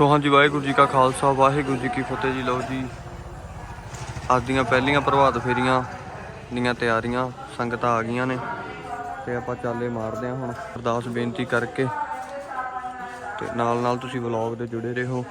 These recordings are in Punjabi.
ਸੋ ਹਾਂਜੀ, ਵਾਹਿਗੁਰੂ ਜੀ ਕਾ ਖਾਲਸਾ, ਵਾਹਿਗੁਰੂ ਜੀ ਕੀ ਫਤਿਹ ਜੀ। ਲਓ ਜੀ, ਅੱਜ ਦੀਆਂ ਪਹਿਲੀਆਂ ਪ੍ਰਭਾਤ ਫੇਰੀਆਂ ਦੀਆਂ ਤਿਆਰੀਆਂ, ਸੰਗਤਾਂ ਆ ਗਈਆਂ ਨੇ ਤੇ ਆਪਾਂ ਚਾਲੇ ਮਾਰਦੇ ਹਾਂ ਹੁਣ। ਅਰਦਾਸ ਬੇਨਤੀ ਕਰਕੇ ਤੇ ਨਾਲ ਨਾਲ ਤੁਸੀਂ ਵਲੌਗ ਦੇ ਜੁੜੇ ਰਹੋ।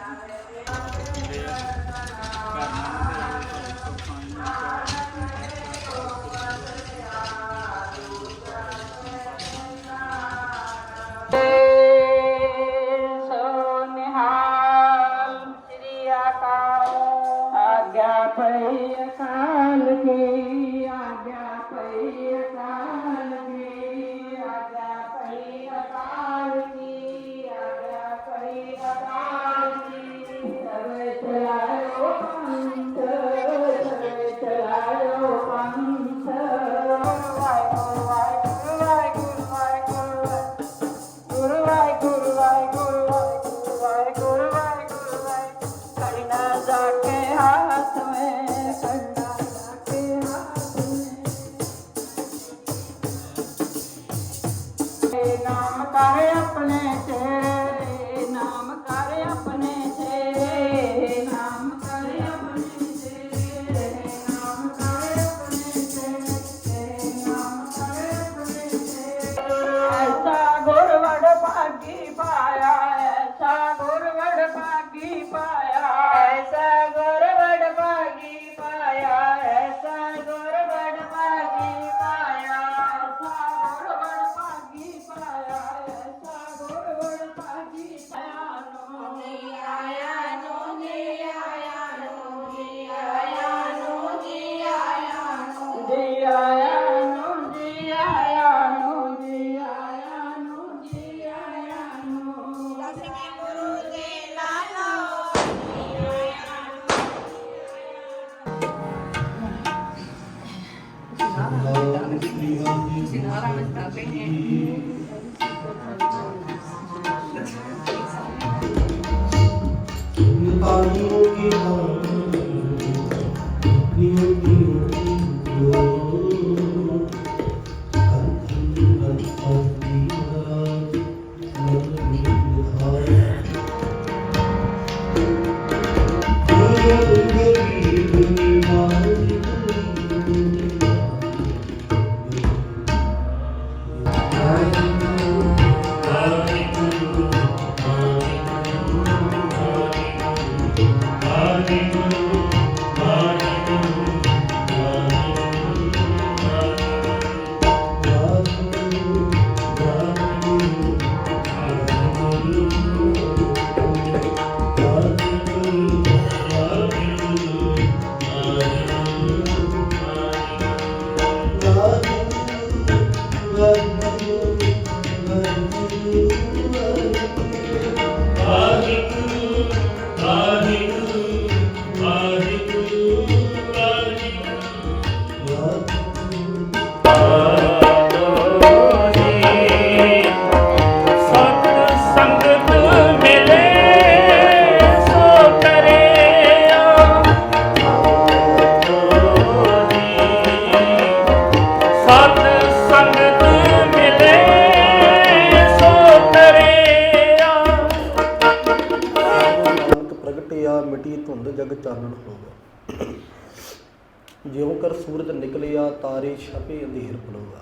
ਜਿਉਂ ਕਰ ਸੂਰਜ ਨਿਕਲਿਆ, ਤਾਰੇ ਛਪੇ ਅੰਧੇਰ ਪਲੋਗਾ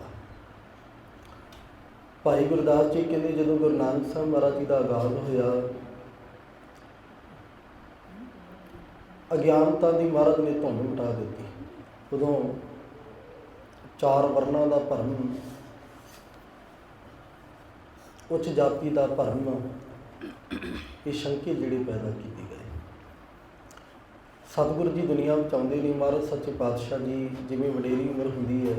ਭਾਈ ਗੁਰਦਾਸ ਜੀ ਕਹਿੰਦੇ, ਜਦੋਂ ਗੁਰੂ ਨਾਨਕ ਸਾਹਿਬ ਮਹਾਰਾਜ ਜੀ ਦਾ ਆਗਾਜ਼ ਹੋਇਆ, ਅਗਿਆਨਤਾ ਦੀ ਮਹਾਰਾਜ ਨੇ ਧੁੰਦ ਮਿਟਾ ਦਿੱਤੀ। ਉਦੋਂ ਚਾਰ ਵਰਨਾਂ ਦਾ ਭਰਮ, ਉੱਚ ਜਾਤੀ ਦਾ ਭਰਮ, ਇਹ ਸ਼ੰਕੇ ਜਿਹੜੇ ਪੈਦਾ ਕੀਤੇ। ਸਤਿਗੁਰੂ ਜੀ ਦੁਨੀਆ ਵਿੱਚ ਆਉਂਦੇ ਨੇ ਮਹਾਰਾਜ ਸੱਚੇ ਪਾਤਸ਼ਾਹ ਜੀ, ਜਿਵੇਂ ਵਡੇਰੀ ਉਮਰ ਹੁੰਦੀ ਹੈ,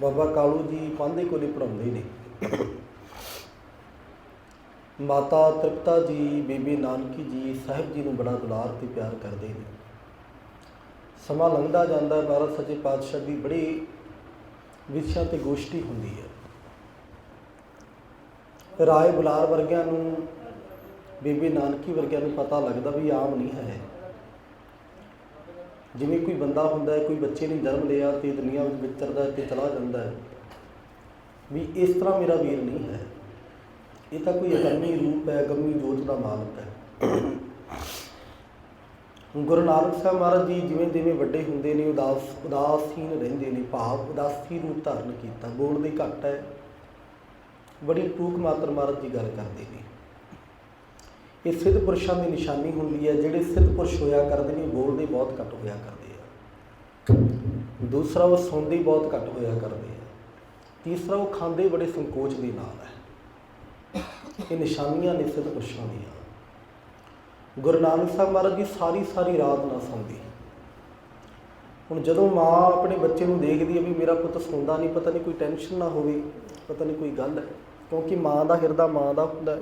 ਬਾਬਾ ਕਾਲੂ ਜੀ ਪਾਂਦੇ ਕੋਲੇ ਪੜਾਉਂਦੇ ਨੇ। ਮਾਤਾ ਤ੍ਰਿਪਤਾ ਜੀ, ਬੀਬੀ ਨਾਨਕੀ ਜੀ ਸਾਹਿਬ ਜੀ ਨੂੰ ਬੜਾ ਦੁਲਾਰ ਤੇ ਪਿਆਰ ਕਰਦੇ ਨੇ। ਸਮਾਂ ਲੰਘਦਾ ਜਾਂਦਾ ਹੈ ਮਹਾਰਾਜ ਸੱਚੇ ਪਾਤਸ਼ਾਹ ਦੀ ਬੜੀ ਵਿਸ਼ਿਆਂ ਤੇ ਗੋਸ਼ਟੀ ਹੁੰਦੀ ਹੈ। ਰਾਏ ਬੁਲਾਰ ਵਰਗਿਆਂ ਨੂੰ, ਬੀਬੀ ਨਾਨਕੀ ਵਰਗਿਆਂ ਨੂੰ ਪਤਾ ਲੱਗਦਾ ਵੀ ਆਮ ਨਹੀਂ ਹੈ। ਜਿਵੇਂ ਕੋਈ ਬੰਦਾ ਹੁੰਦਾ ਹੈ, ਕੋਈ ਬੱਚੇ ਨੇ ਜਨਮ ਲਿਆ ਤੇ ਦੁਨੀਆ ਵਿੱਚ ਵਿਚਰਦਾ ਹੈ ਤੇ ਚਲਾ ਜਾਂਦਾ ਹੈ, ਵੀ ਇਸ ਤਰ੍ਹਾਂ ਮੇਰਾ ਵੀਰ ਨਹੀਂ ਹੈ। ਇਹ ਤਾਂ ਕੋਈ ਅਗੰਮੀ ਰੂਪ ਹੈ, ਅਗੰਮੀ ਜੋਤ ਦਾ ਮਾਲਕ ਹੈ। ਗੁਰੂ ਨਾਨਕ ਸਾਹਿਬ ਮਹਾਰਾਜ ਜੀ ਜਿਵੇਂ ਜਿਵੇਂ ਵੱਡੇ ਹੁੰਦੇ ਨੇ, ਉਦਾਸ, ਉਦਾਸੀਨ ਰਹਿੰਦੇ ਨੇ, ਭਾਵ ਉਦਾਸੀ ਰੂਪ ਧਾਰਨ ਕੀਤਾ ਬੋਲਦੇ ਘੱਟ ਹੈ। ਬੜੀ ਟੂਕ ਮਾਤਰ ਮਹਾਰਾਜ ਜੀ ਗੱਲ ਕਰਦੇ ਨੇ। ਇਹ ਸਿੱਧ ਪੁਰਸ਼ਾਂ ਦੀ ਨਿਸ਼ਾਨੀ ਹੁੰਦੀ ਹੈ, ਜਿਹੜੇ ਸਿੱਧ ਪੁਰਸ਼ ਹੋਇਆ ਕਰਦੇ ਨੇ ਬੋਲਦੇ ਬਹੁਤ ਘੱਟ ਹੋਇਆ ਕਰਦੇ ਆ। ਦੂਸਰਾ, ਉਹ ਸੁਣਦੇ ਬਹੁਤ ਘੱਟ ਹੋਇਆ ਕਰਦੇ ਆ। ਤੀਸਰਾ, ਉਹ ਖਾਂਦੇ ਬੜੇ ਸੰਕੋਚ ਦੇ ਨਾਲ ਹੈ। ਇਹ ਨਿਸ਼ਾਨੀਆਂ ਨੇ ਸਿੱਧ ਪੁਰਸ਼ਾਂ ਦੀਆਂ। ਗੁਰੂ ਨਾਨਕ ਸਾਹਿਬ ਮਹਾਰਾਜ ਜੀ ਸਾਰੀ ਸਾਰੀ ਰਾਤ ਨਾ ਸੌਂਦੇ। ਹੁਣ ਜਦੋਂ ਮਾਂ ਆਪਣੇ ਬੱਚੇ ਨੂੰ ਦੇਖਦੀ ਹੈ ਵੀ ਮੇਰਾ ਪੁੱਤ ਸੌਂਦਾ ਨਹੀਂ, ਪਤਾ ਨਹੀਂ ਕੋਈ ਟੈਨਸ਼ਨ ਨਾ ਹੋਵੇ, ਪਤਾ ਨਹੀਂ ਕੋਈ ਗੱਲ ਹੈ। ਕਿਉਂਕਿ ਮਾਂ ਦਾ ਹਿਰਦਾ ਮਾਂ ਦਾ ਹੁੰਦਾ ਹੈ।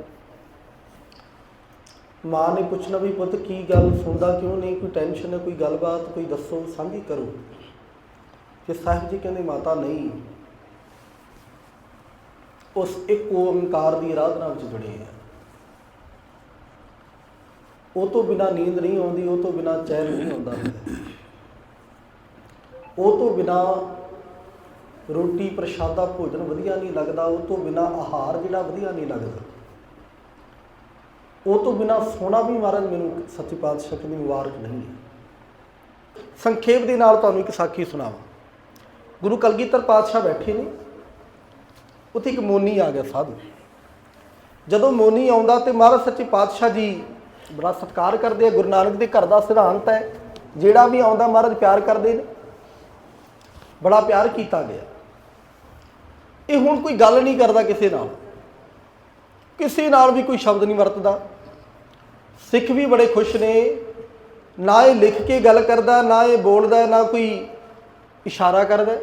ਮਾਂ ਨੇ ਪੁੱਛਣਾ ਵੀ ਪੁੱਤ ਕੀ ਗੱਲ ਸੁਣਦਾ ਕਿਉਂ ਨਹੀਂ? ਕੋਈ ਟੈਨਸ਼ਨ ਹੈ, ਕੋਈ ਗੱਲਬਾਤ, ਕੋਈ ਦੱਸੋ, ਸਾਂਝੀ ਕਰੋ। ਕਿ ਸਾਹਿਬ ਜੀ ਕਹਿੰਦੇ, ਮਾਤਾ, ਨਹੀਂ। ਉਸ ਇੱਕ ਓੰਕਾਰ ਦੀ ਆਰਾਧਨਾ ਵਿੱਚ ਜੁੜੇ ਆ ਉਹ ਤੋਂ ਬਿਨਾ ਨੀਂਦ ਨਹੀਂ ਆਉਂਦੀ, ਉਹ ਤੋਂ ਬਿਨਾ ਚੈਨ ਨਹੀਂ ਆਉਂਦਾ। ਉਹ ਤੋਂ ਬਿਨਾ ਰੋਟੀ ਪ੍ਰਸ਼ਾਦਾ ਭੋਜਨ ਵਧੀਆ ਨਹੀਂ ਲੱਗਦਾ, ਉਹ ਤੋਂ ਬਿਨਾ ਆਹਾਰ ਜਿਹੜਾ ਵਧੀਆ ਨਹੀਂ ਲੱਗਦਾ। ਉਹ ਤੋਂ ਬਿਨਾ ਸੋਣਾ ਵੀ ਮਹਾਰਾਜ ਮੈਨੂੰ ਸੱਚੇ ਪਾਤਸ਼ਾਹ ਦੀ ਮੁਬਾਰਕ ਨਹੀਂ ਹੈ। ਸੰਖੇਪ ਦੇ ਨਾਲ ਤੁਹਾਨੂੰ ਇੱਕ ਸਾਖੀ ਸੁਣਾਵਾਂ। ਗੁਰੂ ਕਲਗੀਧਰ ਪਾਤਸ਼ਾਹ ਬੈਠੇ ਨੇ। ਉੱਥੇ ਇੱਕ ਮੋਨੀ ਆ ਗਿਆ ਸਾਧੂ। ਜਦੋਂ ਮੋਨੀ ਆਉਂਦਾ ਤੇ ਮਹਾਰਾਜ ਸੱਚੇ ਪਾਤਸ਼ਾਹ ਜੀ ਬੜਾ ਸਤਿਕਾਰ ਕਰਦੇ ਆ। ਗੁਰੂ ਨਾਨਕ ਦੇ ਘਰ ਦਾ ਸਿਧਾਂਤ ਹੈ, ਜਿਹੜਾ ਵੀ ਆਉਂਦਾ ਮਹਾਰਾਜ ਪਿਆਰ ਕਰਦੇ ਨੇ। ਬੜਾ ਪਿਆਰ ਕੀਤਾ ਗਿਆ। ਇਹ ਹੁਣ ਕੋਈ ਗੱਲ ਨਹੀਂ ਕਰਦਾ ਕਿਸੇ ਨਾਲ। ਕਿਸੇ ਨਾਲ ਵੀ ਕੋਈ ਸ਼ਬਦ ਨਹੀਂ ਵਰਤਦਾ। ਸਿੱਖ ਵੀ ਬੜੇ ਖੁਸ਼ ਨੇ। ਨਾ ਇਹ ਲਿਖ ਕੇ ਗੱਲ ਕਰਦਾ, ਨਾ ਇਹ ਬੋਲਦਾ, ਨਾ ਕੋਈ ਇਸ਼ਾਰਾ ਕਰਦਾ।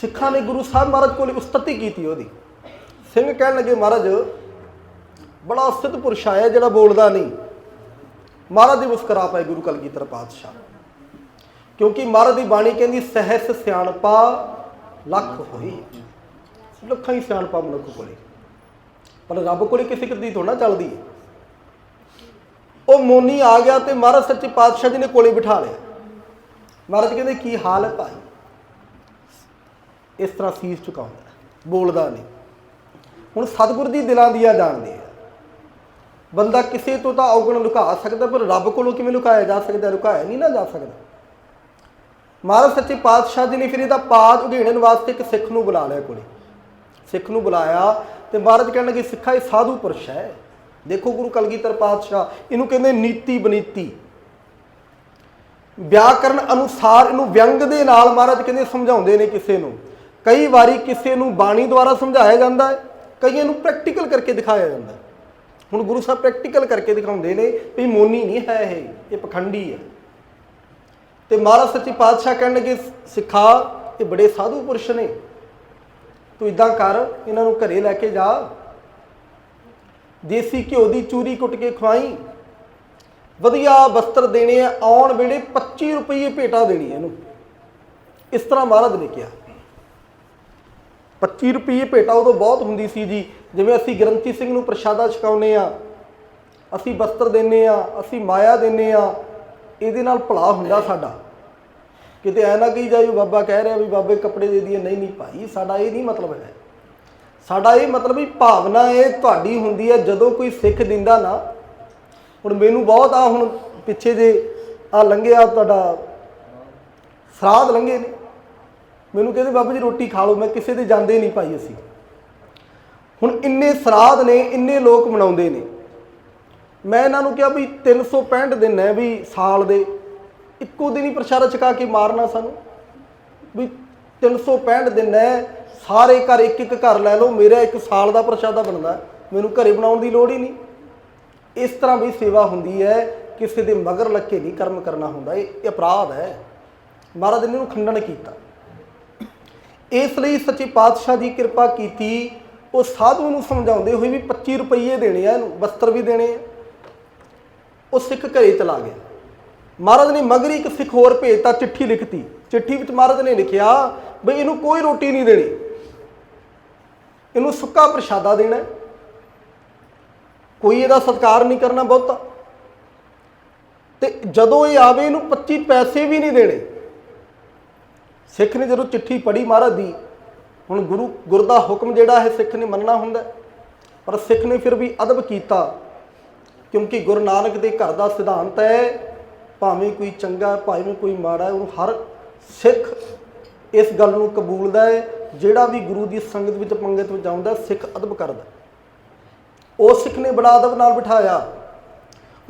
ਸਿੱਖਾਂ ਨੇ ਗੁਰੂ ਸਾਹਿਬ ਮਹਾਰਾਜ ਕੋਲ ਉਸਤਤੀ ਕੀਤੀ ਉਹਦੀ। ਸਿੰਘ ਕਹਿਣ ਲੱਗੇ, ਮਹਾਰਾਜ, ਬੜਾ ਸਿੱਧ ਪੁਰਸ਼ ਆਇਆ ਜਿਹੜਾ ਬੋਲਦਾ ਨਹੀਂ। ਮਹਾਰਾਜ ਦੀ ਮੁਸਕਰਾ ਪਾਏ ਗੁਰੂ ਕਲਗੀਧਰ ਪਾਤਸ਼ਾਹ। ਕਿਉਂਕਿ ਮਹਾਰਾਜ ਦੀ ਬਾਣੀ ਕਹਿੰਦੀ, ਸਹਿਸ ਸਿਆਣਪਾ ਲੱਖ ਹੋਈ ਲੱਖਾਂ ਹੀ ਸਿਆਣਪਾ ਮਨੁੱਖ ਕੋਲੇ। ਪਰ ਰੱਬ ਕੋਲੇ ਕਿਸੇ ਕਿਸਦੀ ਥੋੜਾ ਚੱਲਦੀ ਹੈ ਉਹ ਮੋਨੀ ਆ ਗਿਆ ਤੇ ਮਹਾਰਾਜ ਸੱਚੇ ਪਾਤਸ਼ਾਹ ਜੀ ਨੇ ਕੋਲੇ ਬਿਠਾ ਲਿਆ। ਮਹਾਰਾਜ ਕਹਿੰਦੇ, ਕੀ ਹਾਲ ਹੈ ਭਾਈ? ਇਸ ਤਰ੍ਹਾਂ ਸੀਸ ਝੁਕਾਉਂਦਾ ਬੋਲਦਾ ਨਹੀਂ। ਹੁਣ ਸਤਿਗੁਰ ਦੀ ਦਿਲਾਂ ਦੀਆਂ ਜਾਣਦੇ ਆ। ਬੰਦਾ ਕਿਸੇ ਤੋਂ ਤਾਂ ਔਗਣ ਲੁਕਾ ਸਕਦਾ, ਪਰ ਰੱਬ ਕੋਲੋਂ ਕਿਵੇਂ ਲੁਕਾਇਆ ਜਾ ਸਕਦਾ, ਲੁਕਾਇਆ ਨਹੀਂ ਨਾ ਜਾ ਸਕਦਾ। ਮਹਾਰਾਜ ਸੱਚੇ ਪਾਤਸ਼ਾਹ ਜੀ ਨੇ ਫਿਰ ਇਹਦਾ ਪਾਦ ਉਘੇੜਨ ਵਾਸਤੇ ਇੱਕ ਸਿੱਖ ਨੂੰ ਬੁਲਾ ਲਿਆ ਕੋਲੇ। ਸਿੱਖ ਨੂੰ ਬੁਲਾਇਆ ਤੇ ਮਹਾਰਾਜ ਕਹਿਣ ਲੱਗੇ, ਸਿੱਖਾ, ਇਹ ਸਾਧੂ ਪੁਰਸ਼ ਹੈ। ਦੇਖੋ ਗੁਰੂ ਕਲਗੀਧਰ ਪਾਤਸ਼ਾਹ, ਇਹਨੂੰ ਕਹਿੰਦੇ ਨੀਤੀ ਬਨੀਤੀ। ਵਿਆਕਰਨ ਅਨੁਸਾਰ ਇਹਨੂੰ ਵਿਅੰਗ ਦੇ ਨਾਲ ਮਹਾਰਾਜ ਕਹਿੰਦੇ ਸਮਝਾਉਂਦੇ ਨੇ ਕਿਸੇ ਨੂੰ। ਕਈ ਵਾਰੀ ਕਿਸੇ ਨੂੰ ਬਾਣੀ ਦੁਆਰਾ ਸਮਝਾਇਆ ਜਾਂਦਾ ਹੈ, ਕਈਆਂ ਨੂੰ ਪ੍ਰੈਕਟੀਕਲ ਕਰਕੇ ਦਿਖਾਇਆ ਜਾਂਦਾ ਹੁਣ ਗੁਰੂ ਸਾਹਿਬ ਪ੍ਰੈਕਟੀਕਲ ਕਰਕੇ ਦਿਖਾਉਂਦੇ ਨੇ ਵੀ ਮੋਨੀ ਨਹੀਂ ਹੈ ਇਹ ਇਹ ਪਖੰਡੀ ਹੈ। ਤੇ ਮਹਾਰਾਜ ਸੱਚੀ ਪਾਤਸ਼ਾਹ ਕਹਿਣ ਲੱਗੇ ਸਿੱਖਾ, ਇਹ ਬੜੇ ਸਾਧੂ ਪੁਰਸ਼ ਨੇ। ਤੂੰ ਇਦਾਂ ਕਰ, ਇਹਨਾਂ ਨੂੰ ਘਰੇ ਲੈ ਕੇ ਜਾ। ਦੇਸੀ ਘਿਓ ਦੀ ਚੂਰੀ ਕੁੱਟ ਕੇ ਖਵਾਈ। ਵਧੀਆ ਵਸਤਰ ਦੇਣੇ ਆ, ਆਉਣ ਵੇਲੇ 25 ਰੁਪਏ ਭੇਟਾ ਦੇਣੀ ਇਹਨੂੰ। ਇਸ ਤਰ੍ਹਾਂ ਮਹਾਰਾਜ ਨੇ ਕਿਹਾ। 25 ਰੁਪਏ ਭੇਟਾ ਉਦੋਂ ਬਹੁਤ ਹੁੰਦੀ ਸੀ ਜੀ, ਜਿਵੇਂ ਅਸੀਂ ਗ੍ਰੰਥੀ ਸਿੰਘ ਨੂੰ ਪ੍ਰਸ਼ਾਦਾ ਛਕਾਉਨੇ ਆ, ਅਸੀਂ ਵਸਤਰ ਦਿੰਨੇ ਆ, ਅਸੀਂ ਮਾਇਆ ਦਿੰਨੇ ਆ, ਇਹਦੇ ਨਾਲ ਭਲਾ ਹੁੰਦਾ ਸਾਡਾ। ਕਿਤੇ ਐ ਨਾ ਕਹੀ ਜਾਇਓ ਬਾਬਾ ਕਹਿ ਰਿਹਾ ਵੀ ਬਾਬੇ ਕੱਪੜੇ ਦੇ ਦਈਏ, ਨਹੀਂ ਨਹੀਂ ਭਾਈ, ਸਾਡਾ ਇਹ ਨਹੀਂ ਮਤਲਬ ਹੈ ਸਾਡਾ ਇਹ ਮਤਲਬ ਵੀ ਭਾਵਨਾ ਇਹ ਤੁਹਾਡੀ ਹੁੰਦੀ ਹੈ, ਜਦੋਂ ਕੋਈ ਸਿੱਖ ਦਿੰਦਾ ਨਾ, ਹੁਣ ਮੈਨੂੰ ਬਹੁਤ ਆ ਹੁਣ ਪਿੱਛੇ ਜੇ ਆ ਲੰਘਿਆ ਤੁਹਾਡਾ, ਸਰਾਧ ਲੰਘੇ ਨੇ। ਮੈਨੂੰ ਕਹਿੰਦੇ ਬਾਬਾ ਜੀ ਰੋਟੀ ਖਾ ਲਓ, ਮੈਂ ਕਿਸੇ ਦੇ ਜਾਂਦੇ ਨਹੀਂ ਭਾਈ ਅਸੀਂ। ਹੁਣ ਇੰਨੇ ਸਰਾਧ ਨੇ, ਇੰਨੇ ਲੋਕ ਮਨਾਉਂਦੇ ਨੇ। ਮੈਂ ਇਹਨਾਂ ਨੂੰ ਕਿਹਾ ਵੀ 365 ਦਿਨ ਹੈ ਵੀ ਸਾਲ ਦੇ, ਇੱਕੋ ਦਿਨ ਹੀ ਪ੍ਰਸ਼ਾਦਾ ਚਕਾ ਕੇ ਮਾਰਨਾ ਸਾਨੂੰ। ਵੀ 365 ਦਿਨ ਹੈ ਸਾਰੇ ਘਰ ਇੱਕ ਇੱਕ ਘਰ ਲੈ ਲਓ, ਮੇਰਾ ਇੱਕ ਸਾਲ ਦਾ ਪ੍ਰਸ਼ਾਦਾ ਬਣਦਾ ਮੈਨੂੰ ਘਰੇ ਬਣਾਉਣ ਦੀ ਲੋੜ ਹੀ ਨਹੀਂ। ਇਸ ਤਰ੍ਹਾਂ ਵੀ ਸੇਵਾ ਹੁੰਦੀ ਹੈ, ਕਿਸੇ ਦੇ ਮਗਰ ਲੱਗ ਕੇ ਨਹੀਂ ਕਰਮ ਕਰਨਾ ਹੁੰਦਾ, ਇਹ ਅਪਰਾਧ ਹੈ। ਮਹਾਰਾਜ ਨੇ ਇਹਨੂੰ ਖੰਡਨ ਕੀਤਾ। ਇਸ ਲਈ ਸੱਚੇ ਪਾਤਸ਼ਾਹ ਦੀ ਕਿਰਪਾ ਕੀਤੀ, ਉਹ ਸਾਧੂ ਨੂੰ ਸਮਝਾਉਂਦੇ ਹੋਏ ਵੀ 25 ਰੁਪਏ ਦੇਣੇ ਆ ਇਹਨੂੰ, ਵਸਤਰ ਵੀ ਦੇਣੇ ਆ। ਉਹ ਸਿੱਖ ਘਰੇ ਚਲਾ ਗਿਆ। ਮਹਾਰਾਜ ਨੇ ਮਗਰ ਹੀ ਇੱਕ ਸਿੱਖ ਹੋਰ ਭੇਜਤਾ, ਚਿੱਠੀ ਲਿਖਤੀ। ਚਿੱਠੀ ਵਿੱਚ ਮਹਾਰਾਜ ਨੇ ਲਿਖਿਆ, ਬਈ ਇਹਨੂੰ ਕੋਈ ਰੋਟੀ ਨਹੀਂ ਦੇਣੀ। ਇਹਨੂੰ ਸੁੱਕਾ ਪ੍ਰਸ਼ਾਦਾ ਦੇਣਾ ਕੋਈ ਇਹਦਾ ਸਤਿਕਾਰ ਨਹੀਂ ਕਰਨਾ ਬਹੁਤਾ। ਤੇ ਜਦੋਂ ਇਹ ਆਵੇ, ਇਹਨੂੰ 25 ਪੈਸੇ ਵੀ ਨਹੀਂ ਦੇਣੇ। ਸਿੱਖ ਨੇ ਜਦੋਂ ਚਿੱਠੀ ਪੜ੍ਹੀ ਮਹਾਰਾਜ ਦੀ, ਹੁਣ ਗੁਰੂ, ਗੁਰ ਦਾ ਹੁਕਮ ਜਿਹੜਾ ਹੈ, ਸਿੱਖ ਨੇ ਮੰਨਣਾ ਹੁੰਦਾ ਪਰ ਸਿੱਖ ਨੇ ਫਿਰ ਵੀ ਅਦਬ ਕੀਤਾ, ਕਿਉਂਕਿ ਗੁਰੂ ਨਾਨਕ ਦੇ ਘਰ ਦਾ ਸਿਧਾਂਤ ਹੈ, ਭਾਵੇਂ ਕੋਈ ਚੰਗਾ, ਭਾਵੇਂ ਕੋਈ ਮਾੜਾ, ਉਹਨੂੰ ਹਰ ਸਿੱਖ ਇਸ ਗੱਲ ਨੂੰ ਕਬੂਲਦਾ ਹੈ, ਜਿਹੜਾ ਵੀ ਗੁਰੂ ਦੀ ਸੰਗਤ ਵਿੱਚ ਪੰਗਤ ਵਿੱਚ ਆਉਂਦਾ, ਸਿੱਖ ਅਦਬ ਕਰਦਾ। ਉਹ ਸਿੱਖ ਨੇ ਬੜਾ ਅਦਬ ਨਾਲ ਬਿਠਾਇਆ।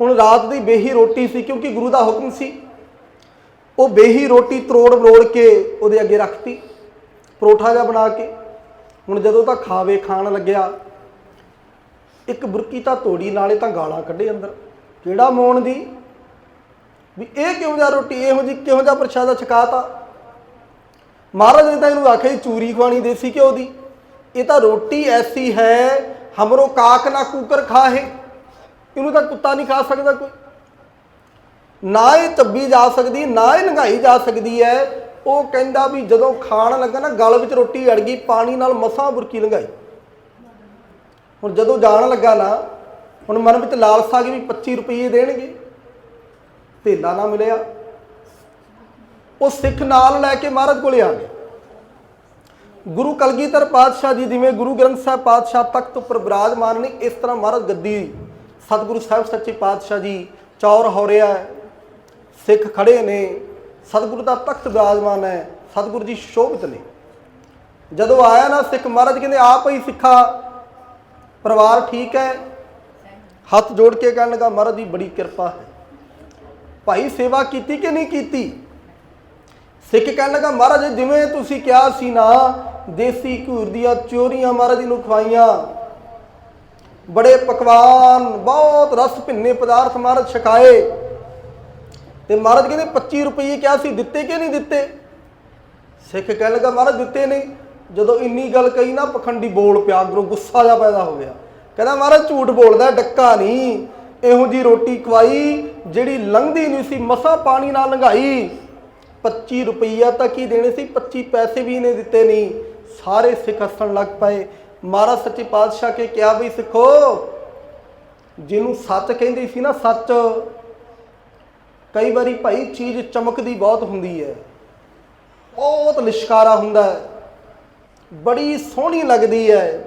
ਹੁਣ ਰਾਤ ਦੀ ਬੇਹੀ ਰੋਟੀ ਸੀ, ਕਿਉਂਕਿ ਗੁਰੂ ਦਾ ਹੁਕਮ ਸੀ। ਉਹ ਬੇਹੀ ਰੋਟੀ ਤਰੋੜ ਮਰੋੜ ਕੇ ਉਹਦੇ ਅੱਗੇ ਰੱਖਤੀ, ਪਰੋਠਾ ਜਿਹਾ ਬਣਾ ਕੇ। ਹੁਣ ਜਦੋਂ ਤਾਂ ਖਾਵੇ, ਖਾਣ ਲੱਗਿਆ, ਇੱਕ ਬੁਰਕੀ ਤਾਂ ਤੋੜੀ, ਨਾਲੇ ਤਾਂ ਗਾਲਾਂ ਕੱਢੇ ਅੰਦਰ। ਕਿਹੜਾ ਮੋਣ ਦੀ? ਵੀ ਇਹ ਕਿਉਂ ਜਾ ਰੋਟੀ, ਇਹੋ ਜੀ ਕਿਉਂ ਜਾ ਪ੍ਰਸ਼ਾਦਾ ਛਕਾਤਾ? ਮਹਾਰਾਜ ਨੇ ਤਾਂ ਇਹਨੂੰ ਆਖਿਆ ਜੀ, ਚੂਰੀ ਖਵਾਣੀ ਦੇਸੀ ਘਿਓ ਦੀ। ਇਹ ਤਾਂ ਰੋਟੀ ਐਸੀ ਹੈ, ਹਮਰੋ ਕਾਕ ਨਾ ਕੂਕਰ ਖਾਹੇ। ਇਹਨੂੰ ਤਾਂ ਕੁੱਤਾ ਨਹੀਂ ਖਾ ਸਕਦਾ ਕੋਈ। ਨਾ ਇਹ ਚੱਬੀ ਜਾ ਸਕਦੀ ਨਾ ਇਹ ਲੰਘਾਈ ਜਾ ਸਕਦੀ ਹੈ। ਉਹ ਕਹਿੰਦਾ ਵੀ ਜਦੋਂ ਖਾਣ ਲੱਗਾ ਨਾ, ਗਲ ਵਿੱਚ ਰੋਟੀ ਅੜ ਗਈ, ਪਾਣੀ ਨਾਲ ਮਸਾਂ ਬੁਰਕੀ ਲੰਘਾਈ। ਹੁਣ ਜਦੋਂ ਜਾਣ ਲੱਗਾ ਨਾ, ਹੁਣ ਮਨ ਵਿੱਚ ਲਾਲਸਾ ਆ ਗਈ ਵੀ 25 ਰੁਪਏ ਦੇਣਗੇ। ਧੇਲਾ ਨਾ ਮਿਲਿਆ। ਉਹ ਸਿੱਖ ਨਾਲ ਲੈ ਕੇ ਮਹਾਰਾਜ ਕੋਲੇ ਆ ਗਿਆ ਗੁਰੂ ਕਲਗੀਧਰ ਪਾਤਸ਼ਾਹ ਜੀ, ਜਿਵੇਂ ਗੁਰੂ ਗ੍ਰੰਥ ਸਾਹਿਬ ਪਾਤਸ਼ਾਹ ਤਖਤ ਉੱਪਰ ਬਿਰਾਜਮਾਨ ਨੇ, ਇਸ ਤਰ੍ਹਾਂ ਮਹਾਰਾਜ ਗੱਦੀ ਸਤਿਗੁਰੂ ਸਾਹਿਬ ਸੱਚੇ ਪਾਤਸ਼ਾਹ ਜੀ ਚੌਰ ਹੋ ਰਿਹਾ ਸਿੱਖ ਖੜੇ ਨੇ, ਸਤਿਗੁਰੂ ਦਾ ਤਖਤ ਬਿਰਾਜਮਾਨ ਹੈ, ਸਤਿਗੁਰੂ ਜੀ ਸ਼ੋਭਿਤ ਨੇ। ਜਦੋਂ ਆਇਆ ਨਾ ਸਿੱਖ, ਮਹਾਰਾਜ ਕਹਿੰਦੇ, ਆਪ ਹੀ ਸਿੱਖਾ, ਪਰਿਵਾਰ ਠੀਕ ਹੈ? ਹੱਥ ਜੋੜ ਕੇ ਕਹਿਣ ਲੱਗਾ, ਮਹਾਰਾਜ ਦੀ ਬੜੀ ਕਿਰਪਾ ਹੈ। ਭਾਈ, ਸੇਵਾ ਕੀਤੀ ਕਿ ਨਹੀਂ ਕੀਤੀ? ਸਿੱਖ ਕਹਿਣ ਲੱਗਾ, ਮਹਾਰਾਜ, ਜਿਵੇਂ ਤੁਸੀਂ ਕਿਹਾ ਸੀ ਨਾ, ਦੇਸੀ ਘੂਰ ਦੀਆਂ ਚੋਰੀਆਂ ਮਹਾਰਾਜ ਨੂੰ ਖਵਾਈਆਂ। ਬੜੇ ਪਕਵਾਨ, ਬਹੁਤ ਰਸ ਭਿੰਨੇ ਪਦਾਰਥ ਮਹਾਰਾਜ ਛਕਾਏ। ਤੇ ਮਹਾਰਾਜ ਕਹਿੰਦੇ 25 ਰੁਪਏ ਕਿਹਾ ਸੀ, ਦਿੱਤੇ ਕਿ ਨਹੀਂ ਦਿੱਤੇ? ਸਿੱਖ ਕਹਿਣ ਲੱਗਾ, ਮਹਾਰਾਜ, ਦਿੱਤੇ ਨਹੀਂ। ਜਦੋਂ ਇੰਨੀ ਗੱਲ ਕਹੀ ਨਾ, ਪਖੰਡੀ ਬੋਲ ਪਿਆ, ਅੰਦਰੋਂ ਗੁੱਸਾ ਜਿਹਾ ਪੈਦਾ ਹੋ ਗਿਆ। ਕਹਿੰਦਾ, ਮਹਾਰਾਜ, ਝੂਠ ਬੋਲਦਾ, ਡੱਕਾ ਨਹੀਂ। ਇਹੋ ਜੀ ਰੋਟੀ ਖਵਾਈ, ਜਿਹੜੀ ਲੰਘਦੀ ਨਹੀਂ ਸੀ, ਮਸਾ ਪਾਣੀ ਨਾਲ ਲੰਘਾਈ। 25 ਰੁਪਈਆ ਤੱਕ ਹੀ ਦੇਣੇ ਸੀ? 25 ਪੈਸੇ ਵੀ ਇਹਨੇ ਦਿੱਤੇ ਨਹੀਂ। ਸਾਰੇ ਸਿੱਖ ਹੱਸਣ ਲੱਗ ਪਏ। ਮਹਾਰਾਜ ਸੱਚੇ ਪਾਤਸ਼ਾਹ ਕੇ ਕਿਹਾ ਵੀ ਸਿੱਖੋ, ਜਿਹਨੂੰ ਸੱਚ ਕਹਿੰਦੇ ਸੀ ਨਾ ਸੱਚ, ਕਈ ਵਾਰੀ ਭਾਈ ਚੀਜ਼ ਚਮਕਦੀ ਬਹੁਤ ਹੁੰਦੀ ਹੈ। ਬਹੁਤ ਲਿਸ਼ਕਾਰਾ ਹੁੰਦਾ ਹੈ। ਬੜੀ ਸੋਹਣੀ ਲੱਗਦੀ ਹੈ।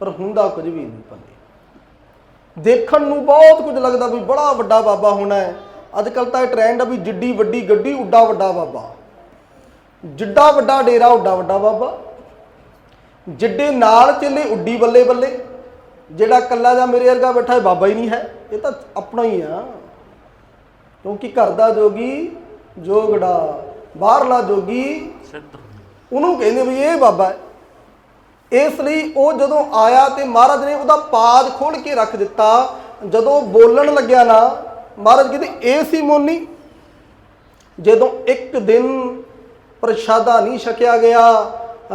ਪਰ ਹੁੰਦਾ ਕੁਝ ਵੀ ਨਹੀਂ ਪੱਲੇ ਦੇਖਣ ਨੂੰ ਬਹੁਤ ਕੁਝ ਲੱਗਦਾ ਵੀ ਬੜਾ ਵੱਡਾ ਬਾਬਾ ਹੋਣਾ ਹੈ। ਅੱਜ ਕੱਲ ਤਾਂ ਇਹ ਟ੍ਰੈਂਡ ਆ ਵੀ ਜਿੱਡੀ ਵੱਡੀ ਗੱਡੀ ਉੱਡਾ ਵੱਡਾ ਬਾਬਾ। ਜਿੱਡਾ ਵੱਡਾ ਡੇਰਾ ਉੱਡਾ ਵੱਡਾ ਬਾਬਾ। ਜਿੱਡੇ ਨਾਲ ਚੱਲੇ ਉੱਡੀ ਬੱਲੇ ਬੱਲੇ। ਜਿਹੜਾ ਕੱਲਾ ਜਾਂ ਮੇਰੇ ਵਰਗਾ ਬੈਠਾ ਹੈ ਬਾਬਾ ਹੀ ਨਹੀਂ ਹੈ। ਇਹ ਤਾਂ ਆਪਣਾ ਹੀ ਆ। ਕਿਉਂਕਿ ਘਰ ਦਾ ਜੋਗੀ ਜੋਗੜਾ ਬਾਹਰਲਾ ਜੋਗੀ ਉਹਨੂੰ ਕਹਿੰਦੇ ਵੀ ਇਹ ਬਾਬਾ ਹੈ। ਇਸ ਲਈ ਉਹ ਜਦੋਂ ਆਇਆ ਤੇ ਮਹਾਰਾਜ ਨੇ ਉਹਦਾ ਪਾਦ ਖੋਲ ਕੇ ਰੱਖ ਦਿੱਤਾ। ਜਦੋਂ ਬੋਲਣ ਲੱਗਿਆ ਨਾ ਮਹਾਰਾਜ ਕਹਿੰਦੇ, ਇਹ ਸੀ ਮੋਨੀ, ਜਦੋਂ ਇੱਕ ਦਿਨ ਪ੍ਰਸ਼ਾਦਾ ਨਹੀਂ ਛਕਿਆ ਗਿਆ,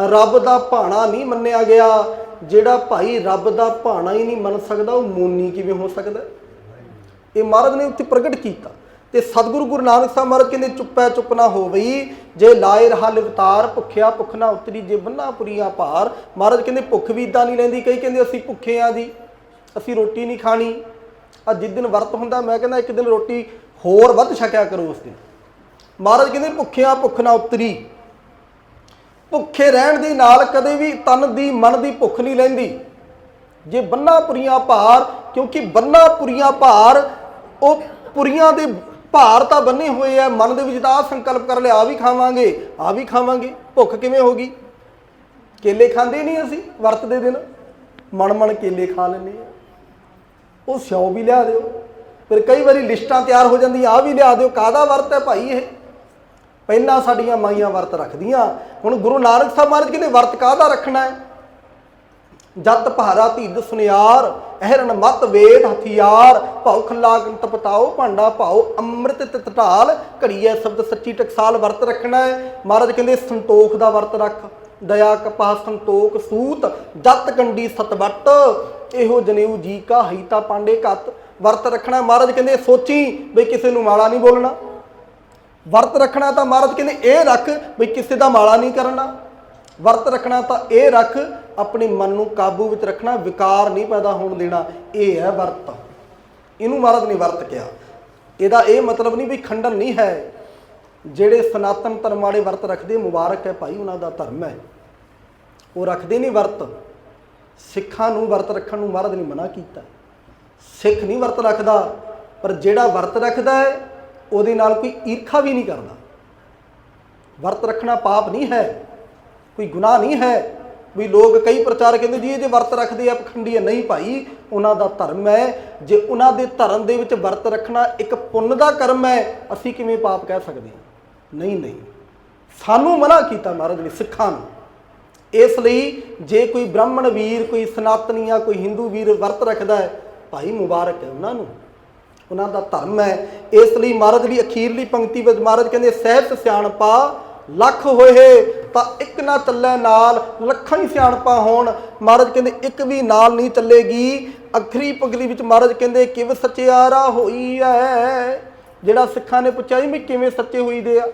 ਰੱਬ ਦਾ ਭਾਣਾ ਨਹੀਂ ਮੰਨਿਆ ਗਿਆ, ਜਿਹੜਾ ਭਾਈ ਰੱਬ ਦਾ ਭਾਣਾ ਹੀ ਨਹੀਂ ਮੰਨ ਸਕਦਾ, ਉਹ ਮੋਨੀ ਕਿਵੇਂ ਹੋ ਸਕਦਾ? ਇਹ ਮਹਾਰਾਜ ਨੇ ਉੱਥੇ ਪ੍ਰਗਟ ਕੀਤਾ। ਤੇ ਸਤਿਗੁਰੂ ਗੁਰੂ ਨਾਨਕ ਸਾਹਿਬ ਮਹਾਰਾਜ ਕਹਿੰਦੇ, ਚੁੱਪੈ ਚੁੱਪ ਨਾ ਹੋਵਈ ਜੇ ਲਾਏ ਰਹਾ ਲਿਵਤਾਰ ਭੁੱਖਿਆ ਭੁੱਖ ਨਾ ਉਤਰੀ, ਜੇ ਬੰਨਾ ਪੁਰੀਆਂ ਭਾਰ। ਮਹਾਰਾਜ ਕਹਿੰਦੇ, ਭੁੱਖ ਵੀ ਇਦਾਂ ਨਹੀਂ ਲੈਂਦੀ ਕਈ ਕਹਿੰਦੇ ਅਸੀਂ ਭੁੱਖੇ ਆ ਦੀ ਅਸੀਂ ਰੋਟੀ ਨਹੀਂ ਖਾਣੀ। ਆ ਜਿਸ ਦਿਨ ਵਰਤ ਹੁੰਦਾ, ਮੈਂ ਕਹਿੰਦਾ ਇੱਕ ਦਿਨ ਰੋਟੀ ਹੋਰ ਵੱਧ ਛਕਿਆ ਕਰੋ ਉਸ ਦਿਨ। ਮਹਾਰਾਜ ਕਹਿੰਦੇ, ਭੁੱਖਿਆ ਭੁੱਖ ਨਾ ਉਤਰੀ। ਭੁੱਖੇ ਰਹਿਣ ਦੇ ਨਾਲ ਕਦੇ ਵੀ ਤਨ ਦੀ, ਮਨ ਦੀ ਭੁੱਖ ਨਹੀਂ ਲੈਂਦੀ। ਜੇ ਬੰਨਾ ਪੁਰੀਆਂ ਭਾਰ, ਕਿਉਂਕਿ ਬੰਨਾ ਪੁਰੀਆਂ ਭਾਰ, ਉਹ ਪੁਰੀਆਂ ਦੇ ਭਾਰ ਤਾਂ ਬੰਨੇ ਹੋਏ ਆ, ਮਨ ਦੇ ਵਿੱਚ ਤਾਂ ਆਹ ਸੰਕਲਪ ਕਰ ਲਿਆ ਆ ਵੀ ਖਾਵਾਂਗੇ ਆ ਵੀ ਖਾਵਾਂਗੇ, ਭੁੱਖ ਕਿਵੇਂ ਹੋਗੀ? ਕੇਲੇ ਖਾਂਦੇ ਨਹੀਂ ਅਸੀਂ ਵਰਤ ਦੇ ਦਿਨ। ਮਨ ਮਣ ਕੇਲੇ ਖਾ ਲੈਂਦੇ ਆ। ਉਹ ਸਿਓ ਵੀ ਲਿਆ ਦਿਓ। ਫਿਰ ਕਈ ਵਾਰੀ ਲਿਸਟਾਂ ਤਿਆਰ ਹੋ ਜਾਂਦੀਆਂ ਆ ਵੀ ਲਿਆ ਦਿਓ ਕਾਦਾ ਵਰਤ ਹੈ ਭਾਈ ਇਹ? ਪਹਿਲਾਂ ਸਾਡੀਆਂ ਮਾਈਆਂ ਵਰਤ ਰੱਖਦੀਆਂ। ਹੁਣ ਗੁਰੂ ਨਾਨਕ ਸਾਹਿਬ ਮਹਾਰਾਜ ਕਹਿੰਦੇ, ਵਰਤ ਕਾਹਦਾ ਰੱਖਣਾ ਹੈ? ਜਤ ਭਾਰਾ ਧੀਦ ਸੁਨਿਆਰ, ਅਹਰਨ ਮਤ ਵੇਦ ਹਥਿਆਰ, ਭਾਉ ਖੱਲਾ ਤਪਤਾਓ ਭਾਂਡਾ ਭਾਉ ਅੰਮ੍ਰਿਤ ਤਿਤ ਢਾਲ, ਘੜੀਐ ਸ਼ਬਦ ਸੱਚੀ ਟਕਸਾਲ ਵਰਤ ਰੱਖਣਾ ਹੈ। ਮਹਾਰਾਜ ਕਹਿੰਦੇ, ਸੰਤੋਖ ਦਾ ਵਰਤ ਰੱਖ, ਦਇਆ ਕਪਾਹ ਸੰਤੋਖ ਸੂਤ, ਜਤ ਕੰਡੀ ਸਤਵਟ ਇਹੋ ਜਨੇਊ ਜੀ ਕਾ ਹਈਤਾ ਪਾਂਡੇ ਕਤ ਵਰਤ ਰੱਖਣਾ ਮਹਾਰਾਜ ਕਹਿੰਦੇ, ਸੋਚੀ ਬਈ ਕਿਸੇ ਨੂੰ ਮਾਲਾ ਨਹੀਂ ਬੋਲਣਾ। ਵਰਤ ਰੱਖਣਾ ਤਾਂ ਮਹਾਰਾਜ ਕਹਿੰਦੇ, ਇਹ ਰੱਖ ਬਈ ਕਿਸੇ ਦਾ ਮਾਲਾ ਨਹੀਂ ਕਰਨਾ। ਵਰਤ ਰੱਖਣਾ ਤਾਂ ਇਹ ਰੱਖ, ਆਪਣੇ ਮਨ ਨੂੰ ਕਾਬੂ ਵਿੱਚ ਰੱਖਣਾ, ਵਿਕਾਰ ਨਹੀਂ ਪੈਦਾ ਹੋਣ ਦੇਣਾ। ਇਹ ਹੈ ਵਰਤ। ਇਹਨੂੰ ਮਹਾਰਾਜ ਨੇ ਵਰਤ ਕਿਹਾ। ਇਹਦਾ ਇਹ ਮਤਲਬ ਨਹੀਂ ਵੀ ਖੰਡਨ ਨਹੀਂ ਹੈ। ਜਿਹੜੇ ਸਨਾਤਨ ਧਰਮ ਵਾਲੇ ਵਰਤ ਰੱਖਦੇ, ਮੁਬਾਰਕ ਹੈ ਭਾਈ, ਉਹਨਾਂ ਦਾ ਧਰਮ ਹੈ। ਉਹ ਰੱਖਦੇ ਨਹੀਂ ਵਰਤ। ਸਿੱਖਾਂ ਨੂੰ ਵਰਤ ਰੱਖਣ ਨੂੰ ਮਹਾਰਾਜ ਨੇ ਮਨਾ ਕੀਤਾ। ਸਿੱਖ ਨਹੀਂ ਵਰਤ ਰੱਖਦਾ, ਪਰ ਜਿਹੜਾ ਵਰਤ ਰੱਖਦਾ ਹੈ, ਉਹਦੇ ਨਾਲ ਕੋਈ ਈਰਖਾ ਵੀ ਨਹੀਂ ਕਰਦਾ। ਵਰਤ ਰੱਖਣਾ ਪਾਪ ਨਹੀਂ ਹੈ, ਕੋਈ ਗੁਨਾਹ ਨਹੀਂ ਹੈ। ਵੀ ਲੋਕ ਕਈ ਪ੍ਰਚਾਰ ਕਹਿੰਦੇ ਜੀ, ਇਹ ਜੇ ਵਰਤ ਰੱਖਦੇ ਆ ਪਖੰਡੀ ਹੈ ਨਹੀਂ ਭਾਈ, ਉਹਨਾਂ ਦਾ ਧਰਮ ਹੈ। ਜੇ ਉਹਨਾਂ ਦੇ ਧਰਮ ਦੇ ਵਿੱਚ ਵਰਤ ਰੱਖਣਾ ਇੱਕ ਪੁੰਨ ਦਾ ਕਰਮ ਹੈ, ਅਸੀਂ ਕਿਵੇਂ ਪਾਪ ਕਹਿ ਸਕਦੇ ਹਾਂ? ਨਹੀਂ ਨਹੀਂ। ਸਾਨੂੰ ਮਨਾ ਕੀਤਾ ਮਹਾਰਾਜ ਨੇ ਸਿੱਖਾਂ ਨੂੰ। ਇਸ ਲਈ ਜੇ ਕੋਈ ਬ੍ਰਾਹਮਣ ਵੀਰ, ਕੋਈ ਸਨਾਤਨੀ ਜਾਂ ਕੋਈ ਹਿੰਦੂ ਵੀਰ ਵਰਤ ਰੱਖਦਾ ਹੈ, ਭਾਈ ਮੁਬਾਰਕ ਹੈ ਉਹਨਾਂ ਨੂੰ। ਉਹਨਾਂ ਦਾ ਧਰਮ ਹੈ। ਇਸ ਲਈ ਮਹਾਰਾਜ ਦੀ ਅਖੀਰਲੀ ਪੰਕਤੀ ਵਿੱਚ ਮਹਾਰਾਜ ਕਹਿੰਦੇ ਸਹਿਤ ਸਿਆਣਪਾ, ਲੱਖ ਹੋਏ, ਤਾਂ ਇੱਕ ਨਾ ਚੱਲੇ ਨਾਲ, ਲੱਖਾਂ ਹੀ ਸਿਆਣਪਾ ਹੋਣ। ਮਹਾਰਾਜ ਕਹਿੰਦੇ, ਇੱਕ ਵੀ ਨਾਲ ਨਹੀਂ ਚੱਲੇਗੀ। ਅਖਰੀ ਪਗਲੀ ਵਿੱਚ ਮਹਾਰਾਜ ਕਹਿੰਦੇ, ਕਿਵ ਸਚਿਆਰਾ ਹੋਈ ਹੈ ਜਿਹੜਾ ਸਿੱਖਾਂ ਨੇ ਪੁੱਛਿਆ ਵੀ ਕਿਵੇਂ ਸੱਚੇ ਹੋਈਦੇ ਆ?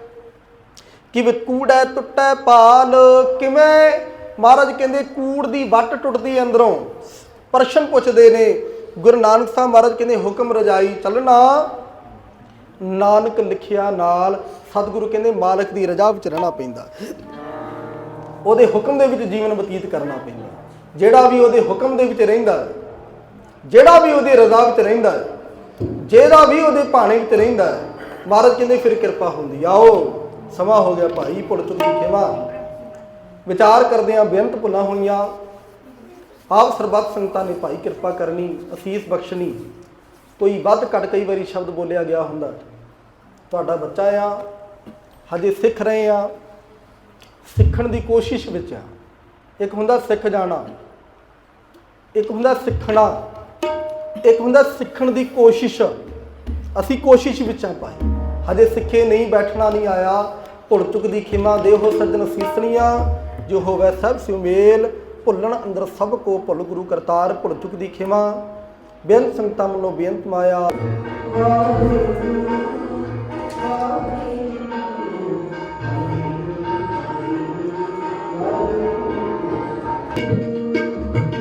ਕਿਵੇਂ ਕੂੜੈ ਟੁੱਟੈ ਪਾਲ, ਕਿਵੇਂ ਮਹਾਰਾਜ ਕਹਿੰਦੇ ਕੂੜ ਦੀ ਵੱਟ ਟੁੱਟਦੀ ਅੰਦਰੋਂ। ਪ੍ਰਸ਼ਨ ਪੁੱਛਦੇ ਨੇ, ਗੁਰੂ ਨਾਨਕ ਸਾਹਿਬ ਮਹਾਰਾਜ ਕਹਿੰਦੇ, ਹੁਕਮ ਰਜਾਈ ਚੱਲਣਾ। ਨਾਨਕ ਲਿਖਿਆ ਨਾਲ, ਸਤਿਗੁਰੂ ਕਹਿੰਦੇ, ਮਾਲਕ ਦੀ ਰਜ਼ਾ ਵਿੱਚ ਰਹਿਣਾ ਪੈਂਦਾ। ਉਹਦੇ ਹੁਕਮ ਦੇ ਵਿੱਚ ਜੀਵਨ ਬਤੀਤ ਕਰਨਾ ਪੈਂਦਾ। ਜਿਹੜਾ ਵੀ ਉਹਦੇ ਹੁਕਮ ਦੇ ਵਿੱਚ ਰਹਿੰਦਾ, ਜਿਹੜਾ ਵੀ ਉਹਦੀ ਰਜ਼ਾ ਵਿੱਚ ਰਹਿੰਦਾ, ਜਿਹੜਾ ਵੀ ਉਹਦੇ ਭਾਣੇ ਵਿੱਚ ਰਹਿੰਦਾ, ਮਹਾਰਾਜ ਕਹਿੰਦੇ, ਫਿਰ ਕਿਰਪਾ ਹੁੰਦੀ ਆਓ ਸਮਾਂ ਹੋ ਗਿਆ ਭਾਈ, ਭੁੱਲ ਚੁੱਕੀ ਖਿਮਾ ਵਿਚਾਰ ਕਰਦੇ ਆ, ਬੇਅੰਤ ਭੁੱਲਾਂ ਹੋਈਆਂ। ਆਪ ਸਰਬੱਤ ਸੰਗਤਾਂ ਨੇ ਭਾਈ ਕਿਰਪਾ ਕਰਨੀ, ਅਸੀਸ ਬਖਸ਼ਣੀ। ਕੋਈ ਵੱਧ ਘੱਟ ਕਈ ਵਾਰੀ ਸ਼ਬਦ ਬੋਲਿਆ ਗਿਆ ਹੁੰਦਾ। ਤੁਹਾਡਾ ਬੱਚਾ ਆ, ਹਜੇ ਸਿੱਖ ਰਹੇ ਆ। ਸਿੱਖਣ ਦੀ ਕੋਸ਼ਿਸ਼ ਵਿੱਚ ਆ। ਇੱਕ ਹੁੰਦਾ ਸਿੱਖ ਜਾਣਾ, ਇੱਕ ਹੁੰਦਾ ਸਿੱਖਣਾ, ਇੱਕ ਹੁੰਦਾ ਸਿੱਖਣ ਦੀ ਕੋਸ਼ਿਸ਼। ਅਸੀਂ ਕੋਸ਼ਿਸ਼ ਵਿੱਚ ਆ ਭਾਈ। ਹਜੇ ਸਿੱਖੇ ਨਹੀਂ ਬੈਠਣਾ ਨਹੀਂ ਆਇਆ। ਭੁੱਲ ਚੁੱਕ ਦੀ ਖਿਮਾ ਦੇਹੋ ਸੱਜਣ ਸੀਸਣੀਆਂ ਜੋ ਹੋਵੇ ਸਭ ਸੁਮੇਲ ਭੁੱਲਣ ਅੰਦਰ ਸਭ ਕੋ ਭੁੱਲ ਗੁਰੂ ਕਰਤਾਰ ਭੁੱਲ ਚੁੱਕ ਦੀ ਖਿਮਾ। ਬੇਅੰਤ ਸੰਗਤਾਂ ਵੱਲੋਂ ਬੇਅੰਤ ਮਾਇਆ।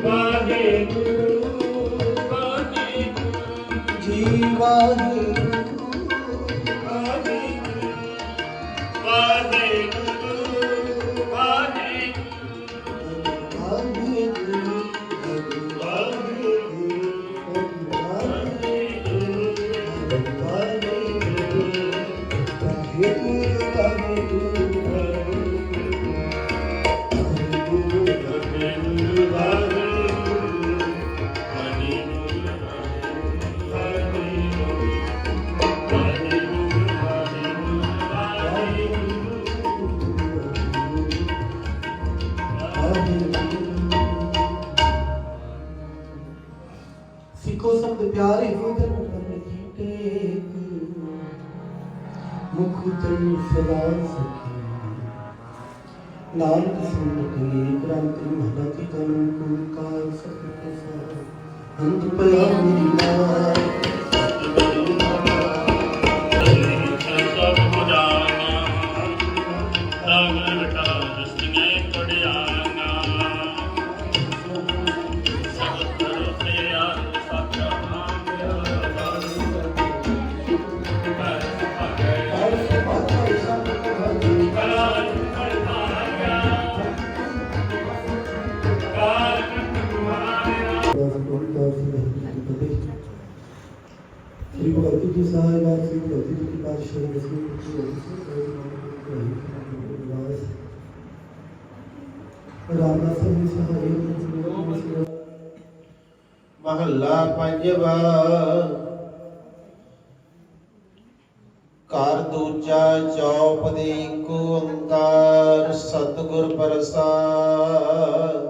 ਵਾਹਿਗੁਰੂ ਵਾਹਿਗੁਰੂ। ਜੀਵਾਹੀ ਨਾਨਕ ਸੰਤਿ ਗ੍ਰੰਥ ਮਹਲਾ ਕੀ ਜਨ ਕੋ ਕਾਲ ਸਤਿ ਸਾ ਅੰਤ ਪਿਆ ਮੇਰੀ ਮਾਂ ਮਹੱਲਾ ਪੰਜਵਾ। ਘਰ ਦੂਜਾ ਚੌਪ ਦੇ ਏਕ ਓੰਕਾਰ ਸਤਿਗੁਰ ਪ੍ਰਸਾਦ।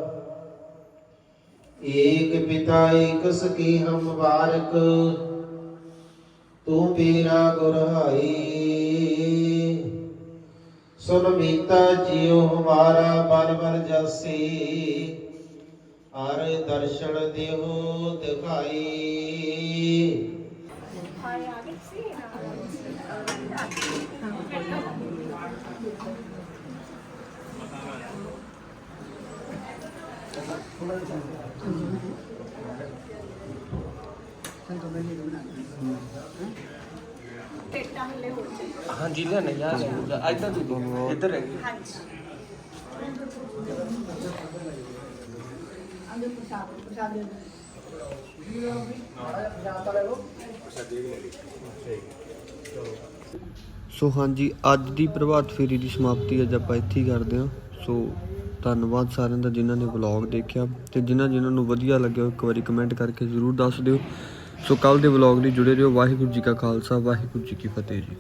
ਏਕ ਪਿਤਾ ਏਕ ਸਕੀ ਹਮ ਮੁਬਾਰਕ, ਤੂੰ ਮੇਰਾ ਗੁਰ ਹਾਈ ਸੁਨ ਮੀਤਾ ਜਿਉ ਹਮਾਰਾ ਬਲ ਬਲ ਜਸੀ। ਹਰ ਦਰਸ਼ਨ ਦੇਹੋ ਦਿਖਾਈ। ਹਾਂਜੀ ਲੈਣੇ ਯਾਰ ਇੱਧਰ ਦੀ ਇੱਧਰ ਹੈ ਅੰਦਰ ਪ੍ਰਸ਼ਾਦ ਪ੍ਰਸ਼ਾਦ ਦੇ। ਸੋ ਹਾਂਜੀ ਅੱਜ ਦੀ ਪ੍ਰਭਾਤ ਫੇਰੀ ਦੀ ਸਮਾਪਤੀ ਅੱਜ ਆਪਾਂ ਇੱਥੇ ਹੀ ਕਰਦੇ ਹਾਂ। ਸੋ ਧੰਨਵਾਦ ਸਾਰਿਆਂ ਦਾ ਜਿਨ੍ਹਾਂ ਨੇ ਵਲੌਗ ਦੇਖਿਆ ਤੇ ਜਿਨ੍ਹਾਂ ਜਿਨ੍ਹਾਂ ਨੂੰ ਵਧੀਆ ਲੱਗਿਆ ਇੱਕ ਵਾਰੀ ਕਮੈਂਟ ਕਰਕੇ ਜ਼ਰੂਰ ਦੱਸ ਦਿਓ। ਸੋ ਕੱਲ ਦੇ ਵਲੌਗ ਲਈ ਜੁੜੇ ਰਹੋ। ਵਾਹਿਗੁਰੂ ਜੀ ਕਾ ਖਾਲਸਾ, ਵਾਹਿਗੁਰੂ ਜੀ ਕੀ ਫਤਿਹ ਜੀ।